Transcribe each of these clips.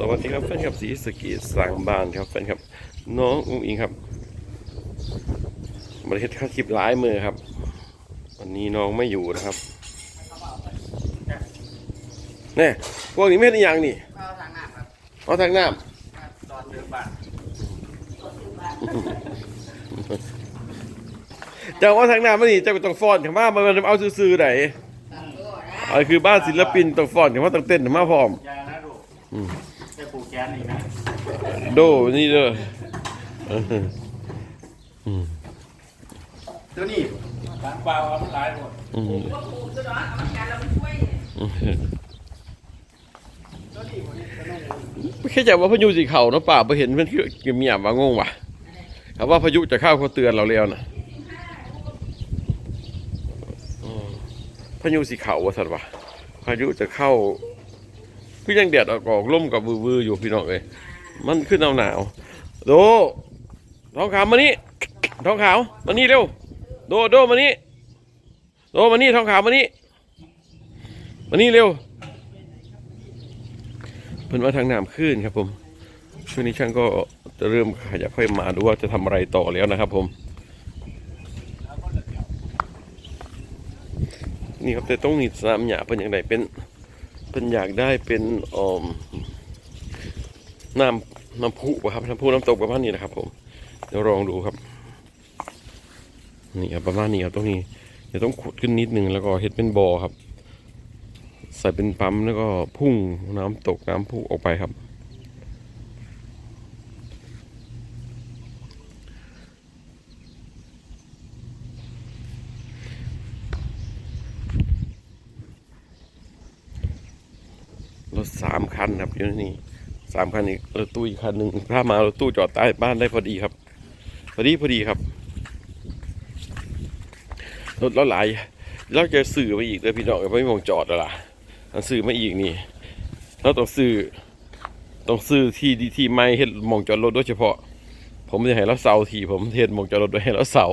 สวัสดีครับแฟนคลับสีสะเกีสร้างบ้านครับแฟนครับ น้องอุ้งอิงครับบริเทศข้าคลิปหลายมือครับ วันนี้น้องไม่อยู่นะครับแน่พวกนี้ไม่ได้ยังนี่เอาทางหน้าครับเอาทางน้ตอนเดินบ้านำเจ้าว่าทางน้ำมันนี่เจ้าก็ต้องฟ้อนถึงมามันเอาซื่อๆไหนอันคือบ้านศิลปินต้องฟ้อนถึงว่าต้องเต้นถึงมาพร้อมยานะดูอืมจะปลูกแกนอีกนะโดนี่เด้อเอออืมตัวนี้ทางเปล่าเอามันหลายหมดอืมตัวนี้หมดนี่ตัวน้องหมูไม่แค่จะว่าพายุสีเข่าเนาะป่าไปเห็นมันคือเงียบๆว่างงว่ะคำว่าพายุจะเข้าเขาเตือนเราแล้วนะอืมพายุสีเข่าว่าสัตว์วะพายุจะเข้า คือยังแดดออกออกล่มกับวือๆอยู่พี่น้องเอ้ยมันขึ้นหนาวหนาวๆโดท้องขาวมานี่ท้องขาวมานี่เร็วโดโดมานี่โดมานี่ท้องขาวมานี่มานี่เร็วเพิ่นว่าทางน้ำขึ้นครับผมช่วงนี้ช่างก็จะเริ่มขยับค่อยมาดูว่าจะทำอะไรต่อแล้วนะครับผม นี่ครับแต่ต้องนี่สนามหญ้าเป็นอย่างไรเป็น เป็นอยากได้เป็นออมน้ำน้ำพุครับน้ำพุน้ำตกประมาณนี้นะครับ ผมเดี๋ยวลองดูครับ นี่ครับประมาณนี้ครับตรงนี้เดี๋ยวต้องขุดขึ้นนิดนึงแล้วก็เฮ็ดเป็นบ่อครับ ใส่เป็นปั๊มแล้วก็พุ่งน้ำตกน้ำพุ่งออกไปครับ สามคันครับอยู่นี่สามคันอีกรถตู้อีกคันหนึ่งถ้ามารถตู้จอดใต้บ้านได้พอดีครับ พอดีพอดีครับรถเราหลายเราจะสื่อไปอีกเลยพี่น้องไม่มองจอดแล้วล่ะอันซื้อมาอีกนี่เราต้องซื้อต้องซื้อที่ดีที่ไม่เฮ็ดหมองจอดรถโดยเฉพาะ ผมจะให้เราเสาทีผมเฮ็ดหมองจอดรถไว้ให้เราเสา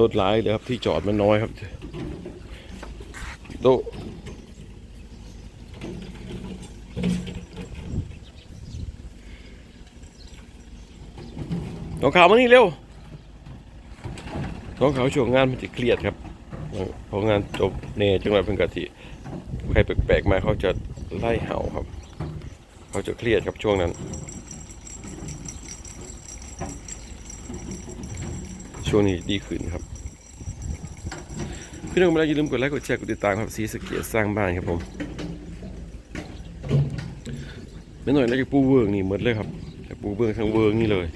รถหลายเลยครับที่จอดมันน้อยครับโดน้องขาวมานี่เร็วน้องขาวช่วงงานมันจะเครียดครับพองานจบเนจังหวัดเพิ่งกะทิใครแปลกๆมาเขาจะไล่เห่าครับ เขาจะเครียดครับช่วงนั้น ช่วงนี้ดีขึ้นครับพี่น้องมาแล้อย่าลืมกดไลค์กดแชร์กดติดตามครับสีสเกียสร้างบ้านครับผมไม่หน่อยแล้วจะปูเวิร์กนี่หมดเลยครับจะปูเวิร์กทั้งเวิร์กนี่เลย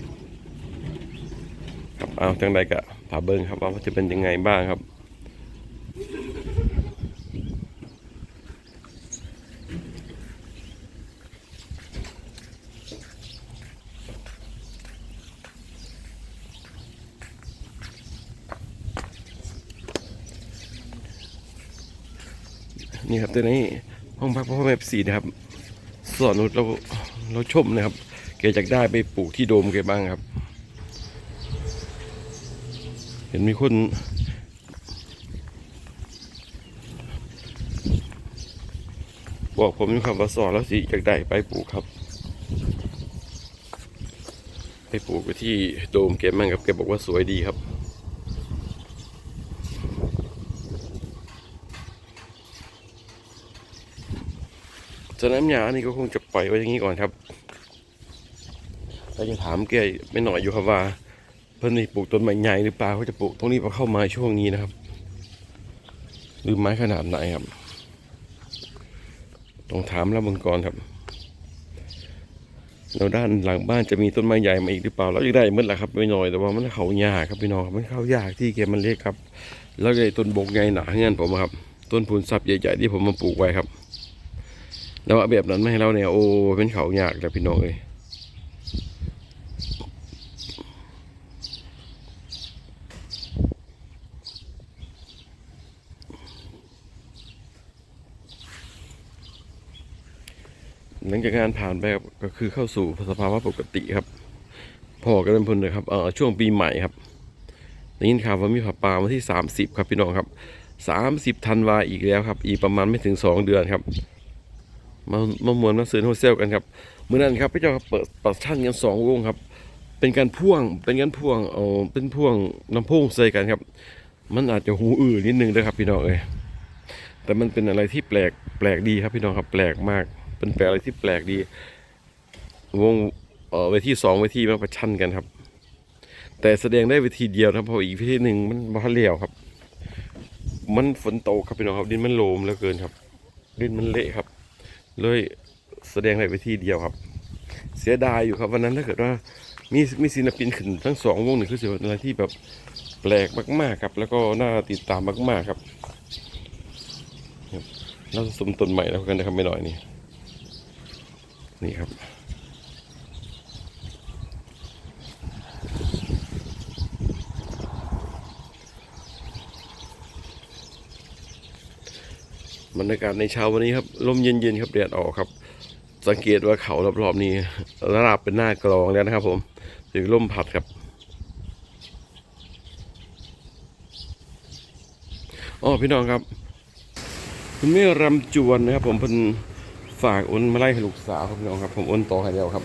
ครับเอาจังใดกะผ่าเบิ้งครับว่าจะเป็นยังไงบ้างครับ นี่ครับตัวนี้ห้องพักพ่อแม่สีนะครับสอนนุชเราเราชมนะครับแกอยากได้ไปปลูกที่โดมแกบ้างครับ เห็นมีคนบอกผมมีความว่าสอนแล้วสิอยากได้ไปปลูกครับ ไปปลูกไปที่โดมแกมั่งครับแกบอกว่าสวยดีครับ สนามหญ้านี่ก็คงจะปล่อยไว้อย่างนี้ก่อนครับเราจะถามแกไม่หน่อยอยู่ครับว่า เพิ่นนี่ปลูกต้นไม้ใหญ่หรือเปล่าเขาจะปลูกตรงนี้พอเข้ามาช่วงนี้นะครับหรือไม้ขนาดไหนครับ ต้องถามแล้วมังกรครับแล้วด้านหลังบ้านจะมีต้นไม้ใหญ่มาอีกหรือเปล่าเราจะได้เมื่อไหร่ครับไม่น้อยแต่ว่ามันเขายากครับพี่น้องมันเข้ายากที่แกมันเล็กครับ แล้วก็ไอ้ต้นบกใหญ่หนาเงี้ยผมครับ ต้นพูนซับใหญ่ๆที่ผมมาปลูกไว้ครับ แล้วเอาแบบนั้นไม่ให้เราเนี่ยโอ้เป็นเขายากแล้วพี่น้องเอ้ยหลังจากงานผ่านไปก็คือเข้าสู่สภาวะปกติครับ พอกันเป็นพนเลยครับเอ่อช่วงปีใหม่ครับได้ยินข่าวว่ามีผับปลาวันที่ 30 ครับพี่น้องครับ 30ธันวาอีกแล้วครับ อีกประมาณไม่ถึง 2 เดือนครับ มามามวนมาซื้อโฮเซลกันครับเมื่อนั้นครับพี่เจ้าครับเปิดปัดชั่นกันสองวงครับ เป็นการพ่วงเป็นการพ่วงเอาเป็นพ่วงน้ำพุ่งใส่กันครับ มันอาจจะหูอื้อนิดนึงด้วยครับพี่น้องเอ้ยแต่มันเป็นอะไรที่แปลกแปลกดีครับพี่น้องครับแปลกมาก เป็นแปลกอะไรที่แปลกดี วงเออเวทีสองเวทีมาประชันกันครับ แต่แสดงได้เวทีเดียวนะครับพออีกเวทีหนึ่งมันมาเลี้ยวครับ มันฝนตกครับพี่น้องครับดินมันโลมเหลือเกินครับดินมันเละครับ เลยแสดงได้เวทีเดียวครับ เสียดายอยู่ครับวันนั้นถ้าเกิดว่ามีมีศิลปินขึ้นทั้งสองวงนี่คือสิ่งอะไรที่แบบแปลกมากๆครับ แล้วก็น่าติดตามมากๆครับครับเราสมต้นใหม่แล้วกันนะครับไม่หน่อยนี่นี่ครับ บรรยากาศในเช้าวันนี้ครับลมเย็นๆครับแดดออกครับ สังเกตว่าเขารอบๆนี้ระดับเป็นหน้ากรองแล้วนะครับ ผมถึงลมพัดครับอ๋อพี่น้องครับ คุณแม่รำจวนนะครับ ผมเพิ่นฝากโอนมาไล่ให้ลูกสาวครับพี่น้องครับ ผมโอนต่อให้แล้วครับ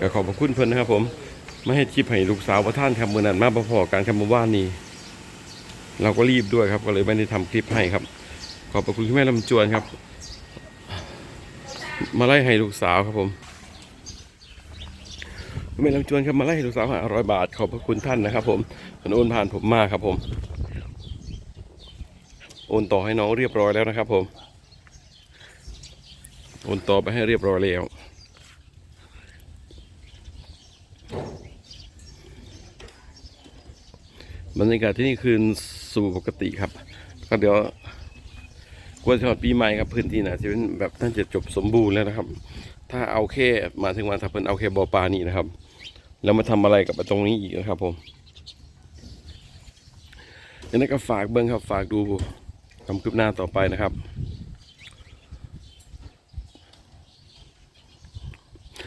ก็ขอบพระคุณเพิ่นนะครับ ผมไม่ให้ทิปให้ลูกสาวประท่านครับเมื่อนั้นมาประพอการคำเมื่อวานนี้ เราก็รีบด้วยครับ ก็เลยไม่ได้ทำคลิปให้ครับ ขอบพระคุณคุณแม่ลำจวนครับ มาไล่ให้ลูกสาวครับผมคุณแม่ลำจวนครับมาไล่ให้ลูกสาวห้าร้อยบาท ขอบพระคุณท่านนะครับผมมันโอนผ่านผมมาครับผม โอนต่อให้น้องเรียบร้อยแล้วนะครับ ผม โอนต่อไปให้เรียบร้อยแล้วบรรยากาศที่นี่คืน สู่ปกติครับ ก็เดี๋ยวกวนจังหวัดปีใหม่ครับพื้นที่นะจะเป็นแบบน่านจะจบสมบูรณ์แล้วนะครับ ถ้าเอาแค่มาถึงวันถ้าเพิ่นเอาแค่บ่อปลานี่นะครับ แล้วมาทำอะไรกับตรงนี้อีกนะครับ ผมยังไงก็ฝากเบิ้งครับฝากดูความคืบหน้าต่อไปนะครับ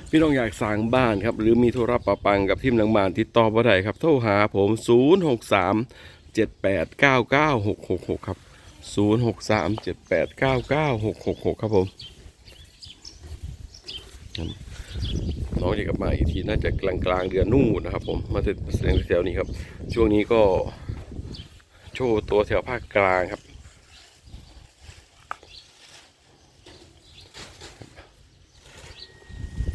พี่น้องอยากสร้างบ้านครับ หรือมีโทรศัพท์ปะปังกับทีมหลังบ้านติดต่อบ่ได้ครับ โทรหาผม 0 6 3 7 8 9 9 6 6 6ครับ0 6 3 7 8 9 9 6 6 6ครับผมน้องจะกลับมาอีกทีน่าจะกลางกลางเดือนนู่นนะครับ ผมมาแสดงแถวนี้ครับ ช่วงนี้ก็ โชว์ตัวแถวภาคกลางครับ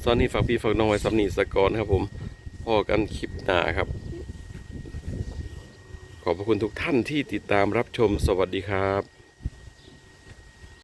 ตอนนี้ฝากพี่ฝากน้องไว้สำนีสกอนครับผมพอกันคลิปหนาครับ อบพระคุณทุกท่านที่ติดตามรับชมสวัสดีครับ